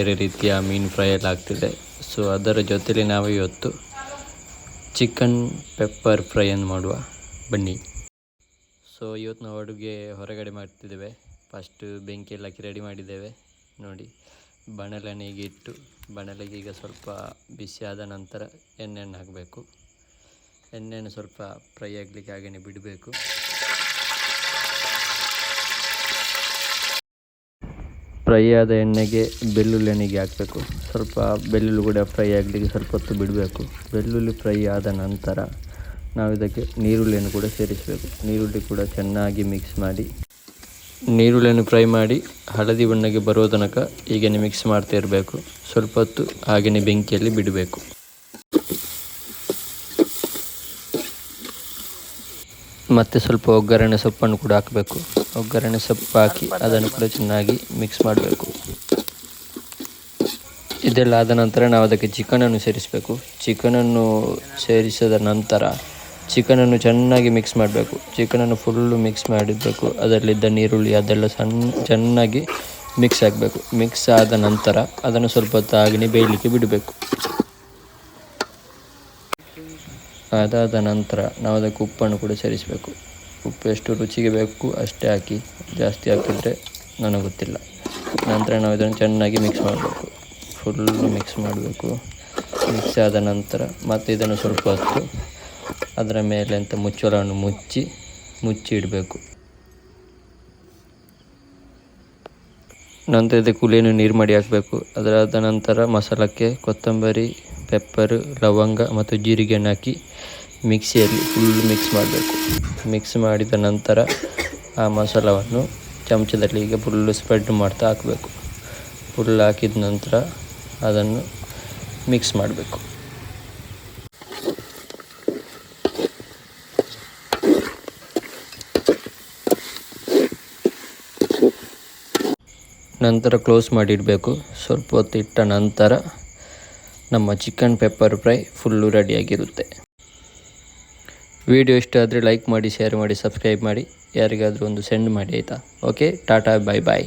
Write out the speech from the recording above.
ಬೇರೆ ರೀತಿಯ ಮೀನು ಫ್ರೈ ಎಲ್ಲ ಆಗ್ತಿದೆ. ಸೊ ಅದರ ಜೊತೆಲಿ ನಾವು ಇವತ್ತು ಚಿಕನ್ ಪೆಪ್ಪರ್ ಫ್ರೈಯನ್ನು ಮಾಡುವ. ಬನ್ನಿ. ಸೊ ಇವತ್ತು ನಾವು ಅಡುಗೆ ಹೊರಗಡೆ ಮಾಡ್ತಿದ್ದೇವೆ. ಫಸ್ಟು ಬೆಂಕಿ ಎಲ್ಲ ಹಾಕಿ ರೆಡಿ ಮಾಡಿದ್ದೇವೆ. ನೋಡಿ ಬಣಲನೆಗೆ ಇಟ್ಟು, ಬಣಲೆಗೆ ಈಗ ಸ್ವಲ್ಪ ಬಿಸಿ ಆದ ನಂತರ ಎಣ್ಣೆಯನ್ನು ಹಾಕಬೇಕು. ಎಣ್ಣೆಯನ್ನು ಸ್ವಲ್ಪ ಫ್ರೈ ಆಗಲಿಕ್ಕೆ ಹಾಗೆಯೇ ಬಿಡಬೇಕು. ಫ್ರೈ ಆದ ಎಣ್ಣೆಗೆ ಬೆಳ್ಳುಳ್ಳಿ ಎಣ್ಣೆಗೆ ಹಾಕಬೇಕು. ಸ್ವಲ್ಪ ಬೆಳ್ಳುಳ್ಳಿ ಕೂಡ ಫ್ರೈ ಆಗಲಿಕ್ಕೆ ಸ್ವಲ್ಪ ಹೊತ್ತು ಬಿಡಬೇಕು. ಬೆಳ್ಳುಳ್ಳಿ ಫ್ರೈ ಆದ ನಂತರ ನಾವು ಇದಕ್ಕೆ ನೀರುಳ್ಳಿಯನ್ನು ಕೂಡ ಸೇರಿಸಬೇಕು. ನೀರುಳ್ಳಿ ಕೂಡ ಚೆನ್ನಾಗಿ ಮಿಕ್ಸ್ ಮಾಡಿ. ನೀರುಳ್ಳಿಯನ್ನು ಫ್ರೈ ಮಾಡಿ ಹಳದಿ ಬಣ್ಣಕ್ಕೆ ಬರೋ ತನಕ ಹೀಗೇ ಮಿಕ್ಸ್ ಮಾಡ್ತಾ ಇರಬೇಕು. ಸ್ವಲ್ಪ ಹೊತ್ತು ಹಾಗೆಯೇ ಬೆಂಕಿಯಲ್ಲಿ ಬಿಡಬೇಕು. ಮತ್ತು ಸ್ವಲ್ಪ ಒಗ್ಗರಣೆ ಸೊಪ್ಪನ್ನು ಕೂಡ ಹಾಕಬೇಕು. ಒಗ್ಗರಣೆ ಸೊಪ್ಪು ಹಾಕಿ ಅದನ್ನು ಕೂಡ ಚೆನ್ನಾಗಿ ಮಿಕ್ಸ್ ಮಾಡಬೇಕು. ಇದೆಲ್ಲ ಆದ ನಂತರ ನಾವು ಅದಕ್ಕೆ ಚಿಕನನ್ನು ಸೇರಿಸಬೇಕು. ಚಿಕನನ್ನು ಸೇರಿಸಿದ ನಂತರ ಚಿಕನನ್ನು ಚೆನ್ನಾಗಿ ಮಿಕ್ಸ್ ಮಾಡಬೇಕು. ಚಿಕನನ್ನು ಫುಲ್ಲು ಮಿಕ್ಸ್ ಮಾಡಿರಬೇಕು. ಅದರಲ್ಲಿದ್ದ ನೀರುಳ್ಳಿ ಅದೆಲ್ಲ ಸಣ್ಣ ಚೆನ್ನಾಗಿ ಮಿಕ್ಸ್ ಆಗಬೇಕು ಮಿಕ್ಸ್ ಆದ ನಂತರ ಅದನ್ನು ಸ್ವಲ್ಪ ಹೊತ್ತು ಹಾಗೆಯೇ ಬೇಯಲಿಕ್ಕೆ ಬಿಡಬೇಕು. ಅದಾದ ನಂತರ ನಾವು ಅದಕ್ಕೆ ಉಪ್ಪನ್ನು ಕೂಡ ಸೇರಿಸಬೇಕು. ಉಪ್ಪು ಎಷ್ಟು ರುಚಿಗೆ ಬೇಕು ಅಷ್ಟೇ ಹಾಕಿ, ಜಾಸ್ತಿ ಹಾಕಿದರೆ ನನಗೆ ಗೊತ್ತಿಲ್ಲ. ನಂತರ ನಾವು ಇದನ್ನು ಚೆನ್ನಾಗಿ ಮಿಕ್ಸ್ ಮಾಡಬೇಕು. ಫುಲ್ಲು ಮಿಕ್ಸ್ ಮಾಡಬೇಕು. ಮಿಕ್ಸ್ ಆದ ನಂತರ ಮತ್ತೆ ಇದನ್ನು ಸ್ವಲ್ಪ ಹೊತ್ತು ಅದರ ಮೇಲೆ ಅಂತ ಮುಚ್ಚಳವನ್ನು ಮುಚ್ಚಿ ಮುಚ್ಚಿ ಇಡಬೇಕು. ನಂತರ ಇದಕ್ಕೆ ಹುಲಿಯನ್ನು ನೀರು ಮಾಡಿ ಹಾಕಬೇಕು. ಅದರಾದ ನಂತರ ಮಸಾಲಕ್ಕೆ ಕೊತ್ತಂಬರಿ ಪೆಪ್ಪರ್ ಲವಂಗ ಮತ್ತು ಜೀರಿಗೆಯನ್ನು ಹಾಕಿ ಮಿಕ್ಸಿಯಲ್ಲಿ ಫುಲ್ ಮಿಕ್ಸ್ ಮಾಡಬೇಕು. ಮಿಕ್ಸ್ ಮಾಡಿದ ನಂತರ ಆ ಮಸಾಲವನ್ನು ಚಮಚದಲ್ಲಿ ಈಗ ಫುಲ್ಲು ಸ್ಪ್ರೆಡ್ ಮಾಡ್ತಾ ಹಾಕಬೇಕು. ಫುಲ್ ಹಾಕಿದ ನಂತರ ಅದನ್ನು ಮಿಕ್ಸ್ ಮಾಡಬೇಕು. ನಂತರ ಕ್ಲೋಸ್ ಮಾಡಿ ಇಡಬೇಕು ಸ್ವಲ್ಪ ಹೊತ್ತು ಇಟ್ಟ ನಂತರ ನಮ್ಮ ಚಿಕನ್ ಪೆಪ್ಪರ್ ಫ್ರೈ ಫುಲ್ಲು ರೆಡಿಯಾಗಿರುತ್ತೆ ವಿಡಿಯೋ ಇಷ್ಟ ಆದರೆ ಲೈಕ್ ಮಾಡಿ ಶೇರ್ ಮಾಡಿ ಸಬ್ಸ್ಕ್ರೈಬ್ ಮಾಡಿ. ಯಾರಿಗಾದರೂ ಒಂದು ಸೆಂಡ್ ಮಾಡಿ, ಆಯಿತಾ? ಓಕೆ ಟಾಟಾ ಬಾಯ್ ಬಾಯ್